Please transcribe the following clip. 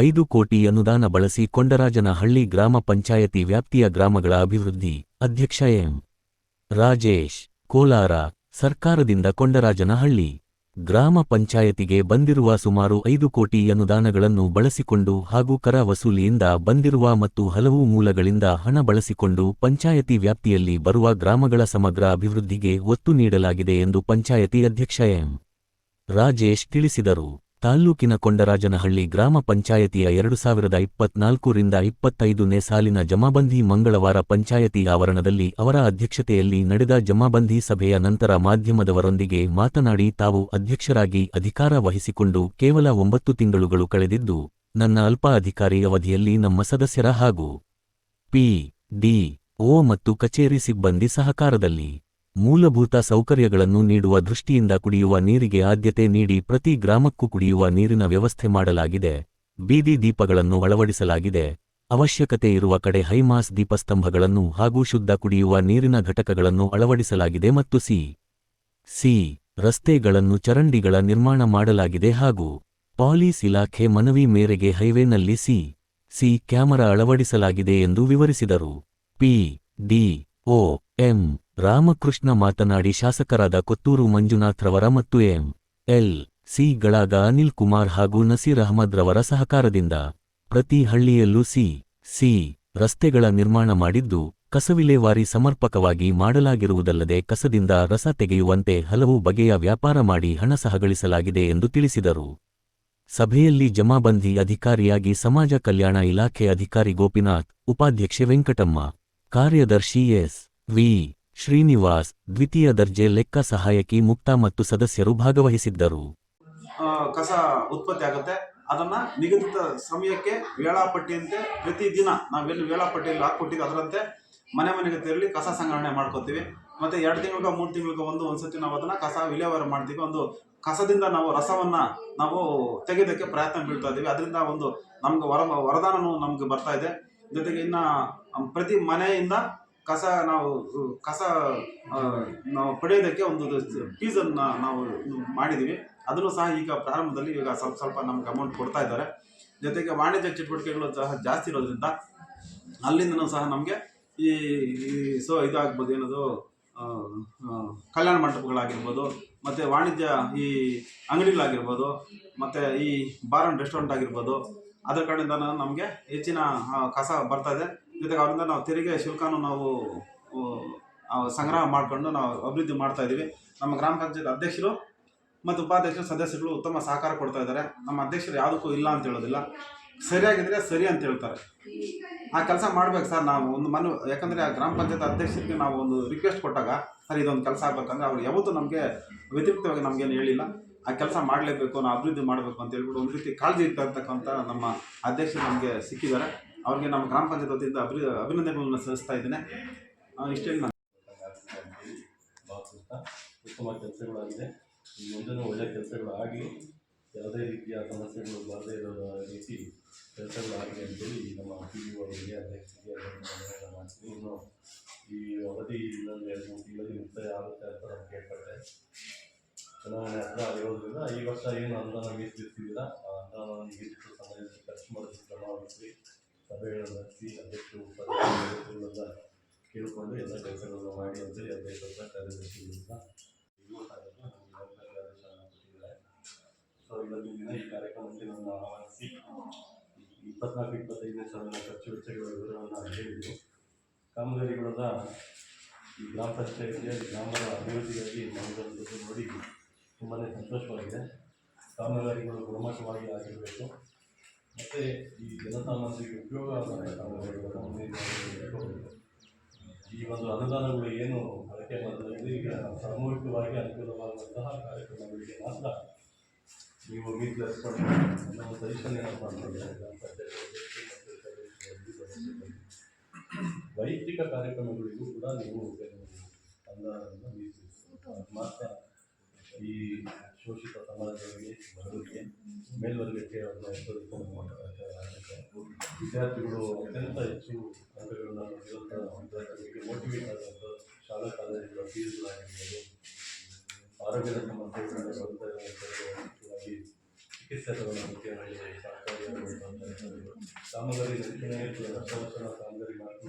ಐದು ಕೋಟಿ ಅನುದಾನ ಬಳಸಿ ಕೊಂಡರಾಜನಹಳ್ಳಿ ಗ್ರಾಮ ಪಂಚಾಯತಿ ವ್ಯಾಪ್ತಿಯ ಗ್ರಾಮಗಳ ಅಭಿವೃದ್ಧಿ. ಅಧ್ಯಕ್ಷ ಎಂ. ರಾಜೇಶ್, ಕೋಲಾರ, ಸರ್ಕಾರದಿಂದ ಕೊಂಡರಾಜನಹಳ್ಳಿ ಗ್ರಾಮ ಪಂಚಾಯತಿಗೆ ಬಂದಿರುವ ಸುಮಾರು ಐದು ಕೋಟಿ ಅನುದಾನಗಳನ್ನು ಬಳಸಿಕೊಂಡು ಹಾಗೂ ಕರ ವಸೂಲಿಯಿಂದ ಬಂದಿರುವ ಮತ್ತು ಹಲವು ಮೂಲಗಳಿಂದ ಹಣ ಬಳಸಿಕೊಂಡು ಪಂಚಾಯತಿ ವ್ಯಾಪ್ತಿಯಲ್ಲಿ ಬರುವ ಗ್ರಾಮಗಳ ಸಮಗ್ರ ಅಭಿವೃದ್ಧಿಗೆ ಒತ್ತು ನೀಡಲಾಗಿದೆ ಎಂದು ಪಂಚಾಯತಿ ಅಧ್ಯಕ್ಷ ಎಂ. ರಾಜೇಶ್ ತಿಳಿಸಿದರು. ತಾಲ್ಲೂಕಿನ ಕೊಂಡರಾಜನಹಳ್ಳಿ ಗ್ರಾಮ ಪಂಚಾಯತಿಯ ಎರಡು ಸಾವಿರದ ಇಪ್ಪತ್ನಾಲ್ಕರಿಂದ ಇಪ್ಪತ್ತೈದನೇ ಸಾಲಿನ ಜಮಾಬಂಧಿ ಮಂಗಳವಾರ ಪಂಚಾಯತಿ ಆವರಣದಲ್ಲಿ ಅವರ ಅಧ್ಯಕ್ಷತೆಯಲ್ಲಿ ನಡೆದ ಜಮಾಬಂಧಿ ಸಭೆಯ ನಂತರ ಮಾಧ್ಯಮದವರೊಂದಿಗೆ ಮಾತನಾಡಿ ತಾವು ಅಧ್ಯಕ್ಷರಾಗಿ ಅಧಿಕಾರ ವಹಿಸಿಕೊಂಡು ಕೇವಲ ಒಂಬತ್ತು ತಿಂಗಳುಗಳು ಕಳೆದಿದ್ದು, ನನ್ನ ಅಲ್ಪ ಅಧಿಕಾರಿ ಅವಧಿಯಲ್ಲಿ ನಮ್ಮ ಸದಸ್ಯರ ಹಾಗೂ ಪಿ, ಡಿ ಓ ಮತ್ತು ಕಚೇರಿ ಸಿಬ್ಬಂದಿ ಸಹಕಾರದಲ್ಲಿ ಮೂಲಭೂತ ಸೌಕರ್ಯಗಳನ್ನು ನೀಡುವ ದೃಷ್ಟಿಯಿಂದ ಕುಡಿಯುವ ನೀರಿಗೆ ಆದ್ಯತೆ ನೀಡಿ ಪ್ರತಿ ಗ್ರಾಮಕ್ಕೂ ಕುಡಿಯುವ ನೀರಿನ ವ್ಯವಸ್ಥೆ ಮಾಡಲಾಗಿದೆ. ಬೀದಿ ದೀಪಗಳನ್ನು ಅಳವಡಿಸಲಾಗಿದೆ. ಅವಶ್ಯಕತೆ ಇರುವ ಕಡೆ ಹೈಮಾಸ್ ದೀಪಸ್ತಂಭಗಳನ್ನು ಹಾಗೂ ಶುದ್ಧ ಕುಡಿಯುವ ನೀರಿನ ಘಟಕಗಳನ್ನು ಅಳವಡಿಸಲಾಗಿದೆ ಮತ್ತು ಸಿ. ಸಿ. ರಸ್ತೆಗಳನ್ನು ಚರಂಡಿಗಳ ನಿರ್ಮಾಣ ಮಾಡಲಾಗಿದೆ ಹಾಗೂ ಪಾಲಿಸ್ ಇಲಾಖೆ ಮನವಿ ಮೇರೆಗೆ ಹೈವೇನಲ್ಲಿ ಸಿ. ಸಿ. ಕ್ಯಾಮೆರಾ ಅಳವಡಿಸಲಾಗಿದೆ ಎಂದು ವಿವರಿಸಿದರು. P. D. O. M. Ramakrishna ಮಾತನಾಡಿ ಶಾಸಕರಾದ ಕೊತ್ತೂರು ಮಂಜುನಾಥ್ರವರ ಮತ್ತು ಎಂ. ಎಲ್. ಸಿಗಳಾದ ಅನಿಲ್ ಕುಮಾರ್ ಹಾಗೂ ನಸೀರ್ ಅಹಮದ್ ರವರ ಸಹಕಾರದಿಂದ ಪ್ರತಿ ಹಳ್ಳಿಯಲ್ಲೂ ಸಿ. ಸಿ. ರಸ್ತೆಗಳ ನಿರ್ಮಾಣ ಮಾಡಿದ್ದು, ಕಸವಿಲೇವಾರಿ ಸಮರ್ಪಕವಾಗಿ ಮಾಡಲಾಗಿರುವುದಲ್ಲದೆ ಕಸದಿಂದ ರಸ ತೆಗೆಯುವಂತೆ ಹಲವು ಬಗೆಯ ವ್ಯಾಪಾರ ಮಾಡಿ ಹಣ ಸಹಗಳಿಸಲಾಗಿದೆ ಎಂದು ತಿಳಿಸಿದರು. ಸಭೆಯಲ್ಲಿ ಜಮಾಬಂದಿ ಅಧಿಕಾರಿಯಾಗಿ ಸಮಾಜ ಕಲ್ಯಾಣ ಇಲಾಖೆ ಅಧಿಕಾರಿ ಗೋಪಿನಾಥ್, ಉಪಾಧ್ಯಕ್ಷೆ ವೆಂಕಟಮ್ಮ, ಕಾರ್ಯದರ್ಶಿ ಎಸ್. ವಿ. ಶ್ರೀನಿವಾಸ್ ದ್ವಿತೀಯ ದರ್ಜೆ ಲೆಕ್ಕ ಸಹಾಯಕಿ ಮುಕ್ತ ಮತ್ತು ಸದಸ್ಯರು ಭಾಗವಹಿಸಿದ್ದರು. ಕಸ ಉತ್ಪತ್ತಿ ಆಗುತ್ತೆ. ಅದನ್ನ ನಿಗದಿತ ಸಮಯಕ್ಕೆ ವೇಳಾಪಟ್ಟಿಯಂತೆ ಪ್ರತಿದಿನ ನಾವೆಲ್ಲಿ ವೇಳಾಪಟ್ಟಿಯಲ್ಲಿ ಹಾಕ್ಕೊಟ್ಟಿದ್ದು ಅದರಂತೆ ಮನೆ ಮನೆಗೆ ತೆರಳಿ ಕಸ ಸಂಗ್ರಹಣೆ ಮಾಡ್ಕೋತೀವಿ. ಮತ್ತೆ ಎರಡು ತಿಂಗಳಿಗೆ, ಮೂರು ತಿಂಗಳಿಗೆ, ಒಂದು ಒಂದ್ಸತಿ ನಾವು ಅದನ್ನ ಕಸ ವಿಲೇವಾರಿ ಮಾಡ್ತೀವಿ. ಒಂದು ಕಸದಿಂದ ನಾವು ರಸವನ್ನ ನಾವು ತೆಗೆಯೋದಕ್ಕೆ ಪ್ರಯತ್ನ ಬೀಳ್ತಾ ಇದ್ದೀವಿ. ಅದರಿಂದ ಒಂದು ನಮ್ಗೆ ವರ ವರದಾನನು ನಮ್ಗೆ ಬರ್ತಾ ಇದೆ. ಜೊತೆಗೆ ಇನ್ನ, ಪ್ರತಿ ಮನೆಯಿಂದ ಕಸ ನಾವು ಕಸ ನಾವು ಪಡೆಯೋದಕ್ಕೆ ಒಂದು ಫೀಸನ್ನು ನಾವು ಮಾಡಿದ್ದೀವಿ. ಅದನ್ನು ಸಹ ಈಗ ಪ್ರಾರಂಭದಲ್ಲಿ ಈಗ ಸ್ವಲ್ಪ ಸ್ವಲ್ಪ ನಮ್ಗೆ ಅಮೌಂಟ್ ಕೊಡ್ತಾ ಇದ್ದಾರೆ. ಜೊತೆಗೆ ವಾಣಿಜ್ಯ ಚಟುವಟಿಕೆಗಳು ಸಹ ಜಾಸ್ತಿ ಇರೋದ್ರಿಂದ ಅಲ್ಲಿಂದನೂ ಸಹ ನಮಗೆ ಈ ಸೊ ಇದಾಗ್ಬೋದು ಏನದು ಕಲ್ಯಾಣ ಮಂಟಪಗಳಾಗಿರ್ಬೋದು, ಮತ್ತು ವಾಣಿಜ್ಯ ಈ ಅಂಗಡಿಗಳಾಗಿರ್ಬೋದು, ಮತ್ತು ಈ ಬಾರ್ ಆ್ಯಂಡ್ ರೆಸ್ಟೋರೆಂಟ್ ಆಗಿರ್ಬೋದು, ಅದರ ಕಡೆಯಿಂದ ನಮಗೆ ಹೆಚ್ಚಿನ ಕಸ ಬರ್ತಾ ಇದೆ. ಜೊತೆಗೆ ಅವರಿಂದ ನಾವು ತೆರಿಗೆ ಶುಲ್ಕನೂ ನಾವು ಸಂಗ್ರಹ ಮಾಡಿಕೊಂಡು ನಾವು ಅಭಿವೃದ್ಧಿ ಮಾಡ್ತಾ ಇದ್ದೀವಿ. ನಮ್ಮ ಗ್ರಾಮ ಪಂಚಾಯತ್ ಅಧ್ಯಕ್ಷರು ಮತ್ತು ಉಪಾಧ್ಯಕ್ಷರು ಸದಸ್ಯರುಗಳು ಉತ್ತಮ ಸಹಕಾರ ಕೊಡ್ತಾ ಇದ್ದಾರೆ. ನಮ್ಮ ಅಧ್ಯಕ್ಷರು ಯಾವುದಕ್ಕೂ ಇಲ್ಲ ಅಂತ ಹೇಳೋದಿಲ್ಲ. ಸರಿಯಾಗಿದ್ರೆ ಸರಿ ಅಂತ ಹೇಳ್ತಾರೆ. ಆ ಕೆಲಸ ಮಾಡ್ಬೇಕು ಸರ್ ನಾವು ಒಂದು ಮನು, ಯಾಕಂದರೆ ಆ ಗ್ರಾಮ ಪಂಚಾಯತ್ ಅಧ್ಯಕ್ಷರಿಗೆ ನಾವು ಒಂದು ರಿಕ್ವೆಸ್ಟ್ ಕೊಟ್ಟಾಗ, ಸರ್ ಇದೊಂದು ಕೆಲಸ ಆಗ್ಬೇಕಂದ್ರೆ ಅವ್ರು ಯಾವತ್ತೂ ನಮಗೆ ವ್ಯತಿರಿಕ್ತವಾಗಿ ನಮಗೇನು ಹೇಳಿಲ್ಲ. ಆ ಕೆಲಸ ಮಾಡಲೇಬೇಕು, ನಾವು ಅಭಿವೃದ್ಧಿ ಮಾಡಬೇಕು ಅಂತ ಹೇಳ್ಬಿಟ್ಟು ಒಂದು ರೀತಿ ಕಾಳಜಿ ಇರ್ತಕ್ಕಂಥ ನಮ್ಮ ಅಧ್ಯಕ್ಷರು ನಮಗೆ ಸಿಕ್ಕಿದ್ದಾರೆ. ಅವ್ರಿಗೆ ನಮ್ಮ ಗ್ರಾಮ ಪಂಚಾಯತ್ ವತಿಯಿಂದ ಅಭಿ ಅಭಿನಂದನೆಗಳನ್ನು ಸಲ್ಲಿಸ್ತಾ ಇದ್ದೇನೆ. ಇಷ್ಟೇ ನಾನು ಉತ್ತಮ ಕೆಲಸಗಳಾಗಿದೆ. ಈ ಮುಂದೆನೂ ಒಳ್ಳೆಯ ಕೆಲಸಗಳು ಆಗಿ ಯಾವುದೇ ರೀತಿಯ ಸಮಸ್ಯೆಗಳು ಬರದೇ ಇರೋ ರೀತಿ ಕೆಲಸಗಳಾಗಿದೆ ಅಂತೇಳಿ ನಮ್ಮ ಪಿ ಯು ಅವರಿಗೆ, ಅಧ್ಯಕ್ಷರಿಗೆ ಇನ್ನು ಈ ಅವಧಿ ಇನ್ನೊಂದು ಎರಡು ಮೂರು ತಿಂಗಳಲ್ಲಿ ಮುಕ್ತಾಯ ಆಗುತ್ತೆ ಅಂತ ನಾನು ಕೇಳ್ಪಟ್ಟೆ. ಚುನಾವಣೆ ಹತ್ರ ಇರೋದ್ರಿಂದ ಈ ವರ್ಷ ಏನು ಅನುದಾನ ಮೀಸಲಿರ್ತಿದ್ದೀರಾ ಆ ಅನುದಾನವನ್ನು ಮೀಸಲು ಸಮಯದಲ್ಲಿ ಖರ್ಚು ಮಾಡೋದಕ್ಕೆ ಕ್ರಮ ಸಭೆಗಳನ್ನು ಅಧ್ಯಕ್ಷರು ಉಪಾಧ್ಯಕ್ಷರುಗಳನ್ನ ಕೇಳಿಕೊಂಡು ಎಲ್ಲ ಕೆಲಸಗಳನ್ನು ಮಾಡಿ ಅಂತೇಳಿ ಅಧ್ಯಕ್ಷರ ಕಾರ್ಯದರ್ಶಿಗಳಿಂದ ಸೊ ಇವತ್ತಿನ ದಿನ ಈ ಕಾರ್ಯಕ್ರಮಕ್ಕೆ ನನ್ನ ಆಹ್ವಾನಿಸಿ ಇಪ್ಪತ್ನಾಲ್ಕು, ಇಪ್ಪತ್ತೈದನೇ ಸಾವಿರ ಖರ್ಚು ವೆಚ್ಚಗಳ ವಿವರವನ್ನು ಹೇಳಿದರು. ಕಾಮಗಾರಿಗಳ ಈ ಗ್ರಾಮ ಪಂಚಾಯತಿಯ ಗ್ರಾಮದ ಅಭಿವೃದ್ಧಿಗಾಗಿ ಮಾಡಿದಂಥದ್ದು ನೋಡಿ ತುಂಬಾ ಸಂತೋಷವಾಗಿದೆ. ಕಾಮಗಾರಿಗಳು ಗುಣಮಟ್ಟವಾಗಿ ಆಗಿರಬೇಕು. ಮತ್ತು ಈ ಜನಸಾಮಾನ್ಯರಿಗೆ ಉಪಯೋಗ ಈ ಒಂದು ಅನುದಾನಗಳು ಏನು ಬಳಕೆ ಮಾಡಿದ್ರೆ ಈಗ ಸಾಮೂಹಿಕವಾಗಿ ಅನುಕೂಲವಾಗುವಂತಹ ಕಾರ್ಯಕ್ರಮಗಳಿಗೆ ಮಾತ್ರ ನೀವು ಮೀಸಲಿಸ್ಕೊಂಡು ನಮ್ಮ ಸಜೆಷನ್ ಏನಪ್ಪ ವೈಯಕ್ತಿಕ ಕಾರ್ಯಕ್ರಮಗಳಿಗೂ ಕೂಡ ನೀವು ಅನುದಾನವನ್ನು ಮೀಸಲಿಸ್ಕೊಂಡು ಮಾತ್ರ ಈ ಶೋಷಿತ ಸಮಾಜಗಳಿಗೆ ಬರೋದಕ್ಕೆ ಮೇಲ್ವರ್ಗಕ್ಕೆ ಅದನ್ನ ಎತ್ತರಿಸಿಕೊಂಡು ಆಗುತ್ತೆ. ವಿದ್ಯಾರ್ಥಿಗಳು ಅತ್ಯಂತ ಹೆಚ್ಚು ಅಂಕಗಳನ್ನು ಪಡೆಯುವಂಥ ವಿದ್ಯಾರ್ಥಿಗಳಿಗೆ ಮೋಟಿವೇಟ್ ಆಗುವಂಥ ಶಾಲಾ ಕಾಲೇಜುಗಳ ಫೀಸ್ಗಳಾಗಿರ್ಬೋದು ಆರೋಗ್ಯದ ಮುಖ್ಯವಾಗಿ ಚಿಕಿತ್ಸೆ ತಗೊಳ್ಳೋದಕ್ಕೆ ಒಳ್ಳೆಯ ಸಹಕಾರಿಯಾಗಿ ಕಾಮಗಾರಿ ಕಾಮಗಾರಿ ಮಾಡ್ತೀವಿ